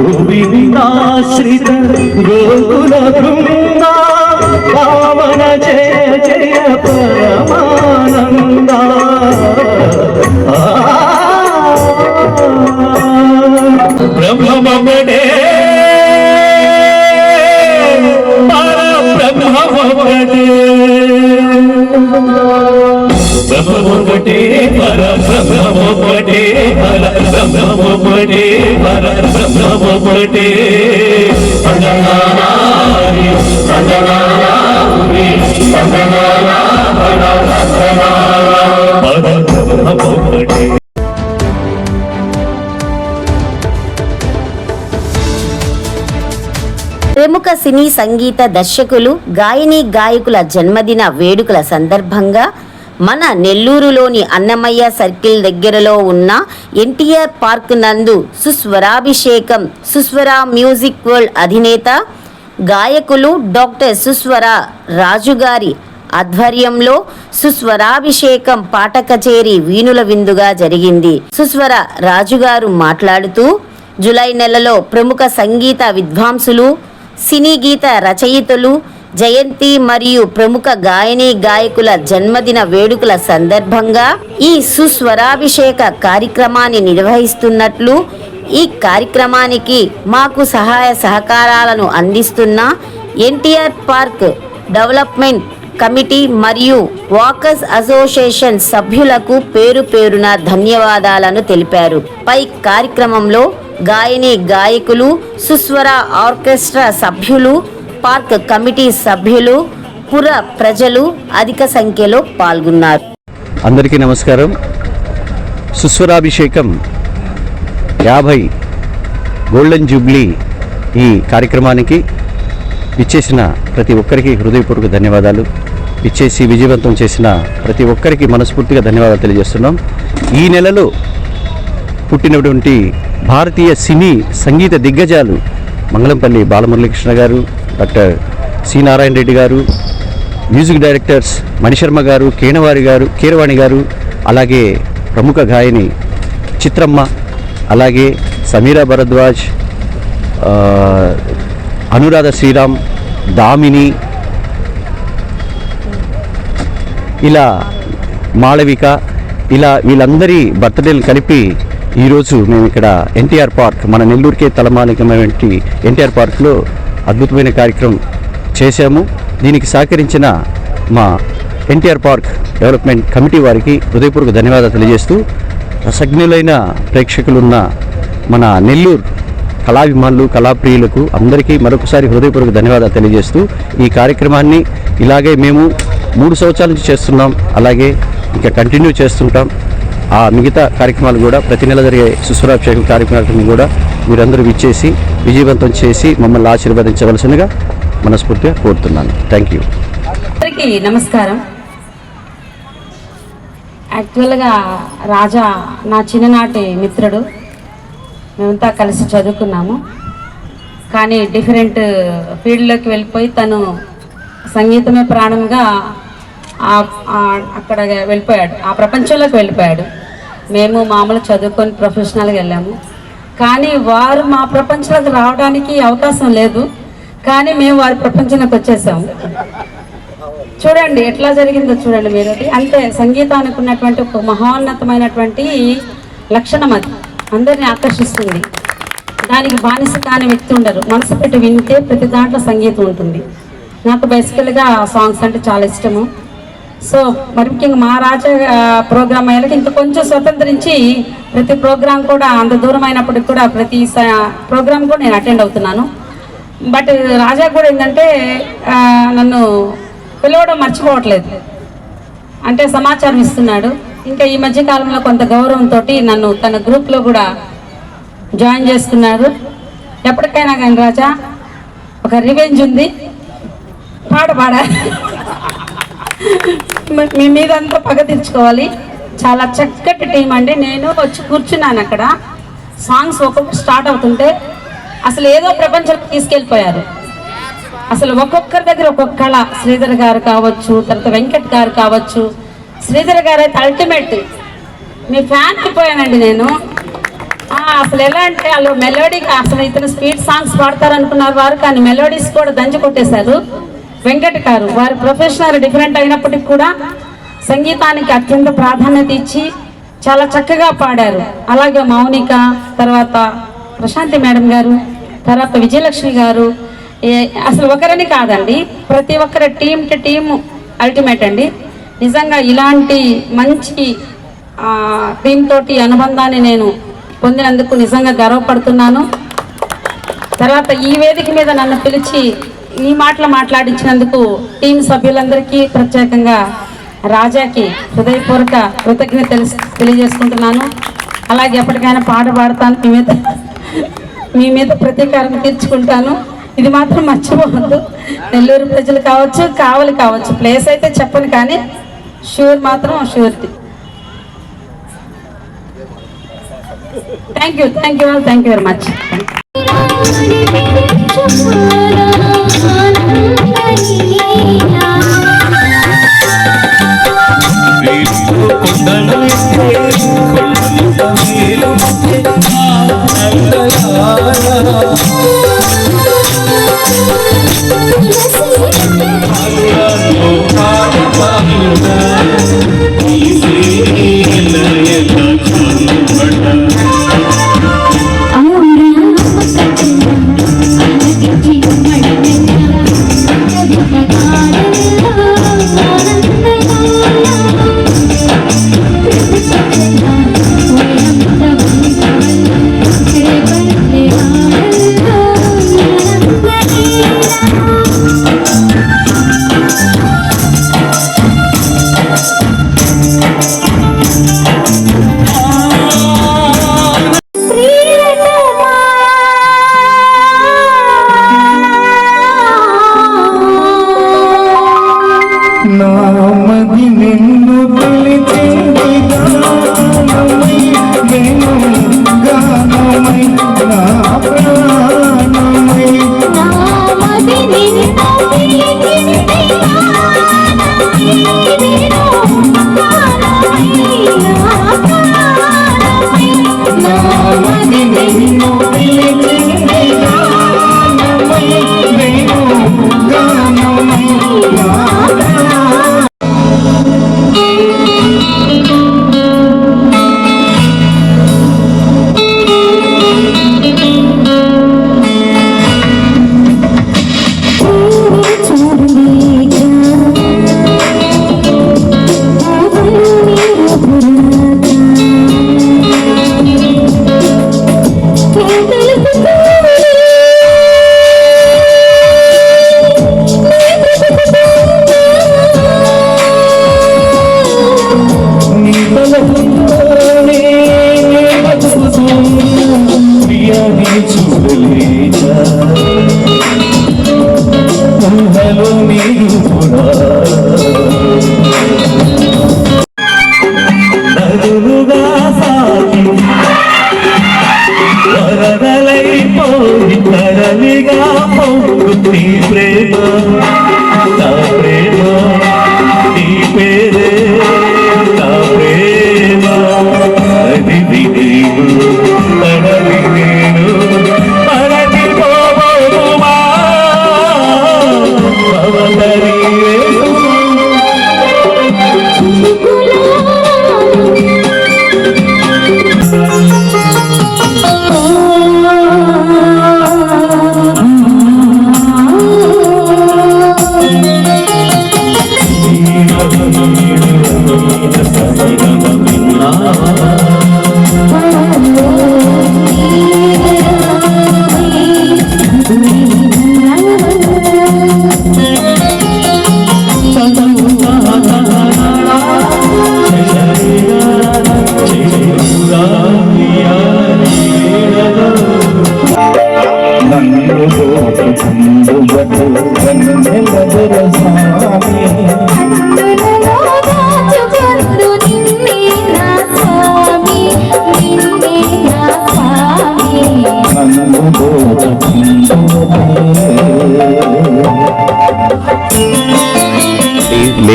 గోవిందాశ్రిత గోకుల ప్రముఖ సినీ సంగీత దర్శకులు గాయని గాయకుల జన్మదిన వేడుకల సందర్భంగా మన నెల్లూరులోని అన్నమయ్య సర్కిల్ దగ్గరలో ఉన్న ఎన్టీఆర్ పార్క్ నందు సుస్వరాభిషేకం సుస్వర మ్యూజిక్ వరల్డ్ అధినేత గాయకులు డాక్టర్ సుస్వర రాజుగారి ఆధ్వర్యంలో సుస్వరాభిషేకం పాట కచేరి వీణుల విందుగా జరిగింది. సుస్వర రాజుగారు మాట్లాడుతూ జులై నెలలో ప్రముఖ సంగీత విద్వాంసులు సినీ గీత రచయితలు జయంతి మరియు ప్రముఖ గాయని గాయకుల జన్మదిన వేడుకల సందర్భంగా ఈ సుస్వరాభిషేక కార్యక్రమాన్ని నిర్వహిస్తున్నట్లు ఈ కార్యక్రమానికి మాకు సహాయ సహకారాలను అందిస్తున్న ఎన్టీఆర్ పార్క్ డెవలప్మెంట్ కమిటీ మరియు వాకర్స్ అసోసియేషన్ సభ్యులకు పేరు పేరున ధన్యవాదాలను తెలిపారు. పై కార్యక్రమంలో గాయని గాయకులు సుస్వర ఆర్కెస్ట్రా సభ్యులు పార్క్ కమిటీ సభ్యులు పుర ప్రజలు అధిక సంఖ్యలో పాల్గొన్నారు. అందరికీ నమస్కారం. సుస్వరాభిషేకం యాభై గోల్డెన్ జూబ్లీ ఈ కార్యక్రమానికి ఇచ్చేసిన ప్రతి ఒక్కరికి హృదయపూర్వక ధన్యవాదాలు. ఇచ్చేసి విజయవంతం చేసిన ప్రతి ఒక్కరికి మనస్ఫూర్తిగా ధన్యవాదాలు తెలియజేస్తున్నాం. ఈ నెలలో పుట్టినటువంటి భారతీయ సినీ సంగీత దిగ్గజాలు మంగళంపల్లి బాలమురళీకృష్ణ గారు డాక్టర్ సి నారాయణ రెడ్డి గారు మ్యూజిక్ డైరెక్టర్స్ మణిశర్మ గారు కేనవారి గారు కీరవాణి గారు అలాగే ప్రముఖ గాయని చిత్రమ్మ అలాగే సమీరా భరద్వాజ్ అనురాధ శ్రీరామ్ దామిని ఇలా మాళవిక ఇలా వీళ్ళందరి బర్త్డేలు కలిపి ఈరోజు మేము ఇక్కడ ఎన్టీఆర్ పార్క్ మన నెల్లూరుకే తలమానికమైనటువంటి ఎన్టీఆర్ పార్క్లో అద్భుతమైన కార్యక్రమం చేశాము. దీనికి సహకరించిన మా ఎన్టీఆర్ పార్క్ డెవలప్మెంట్ కమిటీ వారికి హృదయపూర్వక ధన్యవాదాలు తెలియజేస్తూ రసజ్ఞులైన ప్రేక్షకులున్న మన నెల్లూరు కళాభిమానులు కళాప్రియులకు అందరికీ మరొకసారి హృదయపూర్వక ధన్యవాదాలు తెలియజేస్తూ ఈ కార్యక్రమాన్ని ఇలాగే మేము మూడు సంవత్సరాల నుంచి చేస్తున్నాం. అలాగే ఇంకా కంటిన్యూ చేస్తుంటాం. ఆ మిగతా కార్యక్రమాలు కూడా ప్రతి నెల జరిగే సుస్వరాభిషేకం కార్యక్రమం కూడా మీరందరూ విచ్చేసి విజయవంతం చేసి మమ్మల్ని ఆశీర్వదించవలసిందిగా మనస్ఫూర్తిగా కోరుతున్నాను. థ్యాంక్ యూ అందరికీ నమస్కారం. యాక్చువల్గా రాజా నా చిన్ననాటి మిత్రుడు. మేమంతా కలిసి చదువుకున్నాము. కానీ డిఫరెంట్ ఫీల్డ్లోకి వెళ్ళిపోయి తను సంగీతమే ప్రాణంగా ఆ- అక్కడ వెళ్ళిపోయాడు. ఆ ప్రపంచంలోకి వెళ్ళిపోయాడు. మేము మామూలు చదువుకొని ప్రొఫెషనల్గా వెళ్ళాము. కానీ వారు మా ప్రపంచంలోకి రావడానికి అవకాశం లేదు. కానీ మేము వారి ప్రపంచంలోకి వచ్చేసాము. చూడండి ఎట్లా జరిగిందో చూడండి మీరు. అంటే అంతే సంగీతానికి ఉన్నటువంటి ఒక మహోన్నతమైనటువంటి లక్షణం అది. అందరిని ఆకర్షిస్తుంది. దానికి బానిస కాని వ్యక్తి ఉండరు. మనసు పెట్టి వింటే ప్రతి దాంట్లో సంగీతం ఉంటుంది. నాకు బేసికల్గా సాంగ్స్ అంటే చాలా ఇష్టము. సో మరి ముఖ్యంగా మా రాజా ప్రోగ్రామ్ అయ్యాక ఇంకా కొంచెం స్వతంత్రించి ప్రతి ప్రోగ్రాం కూడా అంత దూరం అయినప్పటికి కూడా ప్రతి ప్రోగ్రామ్ కూడా నేను అటెండ్ అవుతున్నాను. బట్ రాజా కూడా ఏంటంటే నన్ను పిలవడం మర్చిపోవట్లేదు. అంటే సమాచారం ఇస్తున్నాడు. ఇంకా ఈ మధ్య కాలంలో కొంత గౌరవంతో నన్ను తన గ్రూప్లో కూడా జాయిన్ చేసుకున్నారు ఎప్పటికైనా కానీ రాజా ఒక రివెంజ్ ఉంది. పాట పాడ. మీ- మీద అంతా పగ తెచ్చుకోవాలి చాలా చక్కటి టీం అండి. నేను వచ్చి కూర్చున్నాను అక్కడ. సాంగ్స్ ఒక్కొక్క స్టార్ట్ అవుతుంటే అసలు ఏదో ప్రపంచం తీసుకెళ్ళిపోయారు. అసలు ఒక్కొక్కరి దగ్గర ఒక్కొక్క కళ. శ్రీధర్ గారు కావచ్చు తర్వాత వెంకట్ గారు కావచ్చు. శ్రీధర్ గారు అయితే అల్టిమేట్ మీ ఫ్యాన్ అయిపోయానండి నేను. అసలు ఎలా అంటే వాళ్ళు మెలోడీ అసలు ఇతను స్పీడ్ సాంగ్స్ పాడతారనుకున్నారు వారు కానీ మెలోడీస్ కూడా దంచి కొట్టేశారు. వెంకట్ గారు వారి ప్రొఫెషనల్ డిఫరెంట్ అయినప్పటికీ కూడా సంగీతానికి అత్యంత ప్రాధాన్యత ఇచ్చి చాలా చక్కగా పాడారు. అలాగే మౌనిక తర్వాత ప్రశాంతి మేడం గారు తర్వాత విజయలక్ష్మి గారు ఏ- అసలు ఒకరని కాదండి ప్రతి ఒక్కరి టీం టు టీం అల్టిమేట్ అండి. నిజంగా ఇలాంటి మంచి ఆ, తోటి అనుబంధాన్ని నేను పొందినందుకు నిజంగా గర్వపడుతున్నాను. తర్వాత ఈ వేదిక మీద నన్ను పిలిచి ఈ మాటలు మాట్లాడించినందుకు టీం సభ్యులందరికీ ప్రత్యేకంగా రాజాకి హృదయపూర్వక కృతజ్ఞత తెలుసు తెలియజేసుకుంటున్నాను. అలాగే ఎప్పటికైనా పాట పాడతాను. మీ మీద మీ మీద ప్రతీకారం తీర్చుకుంటాను. ఇది మాత్రం మర్చిపోవద్దు. నెల్లూరు ప్రజలు కావచ్చు కావలి కావచ్చు. ప్లేస్ అయితే చెప్పను కానీ షూర్ మాత్రం surety thank you thank you thank you very much నామది mismo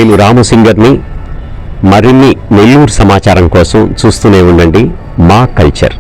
నేను రామసింగర్ని మరిన్ని నెల్లూరు సమాచారం కోసం చూస్తూనే ఉండండి మా కల్చర్.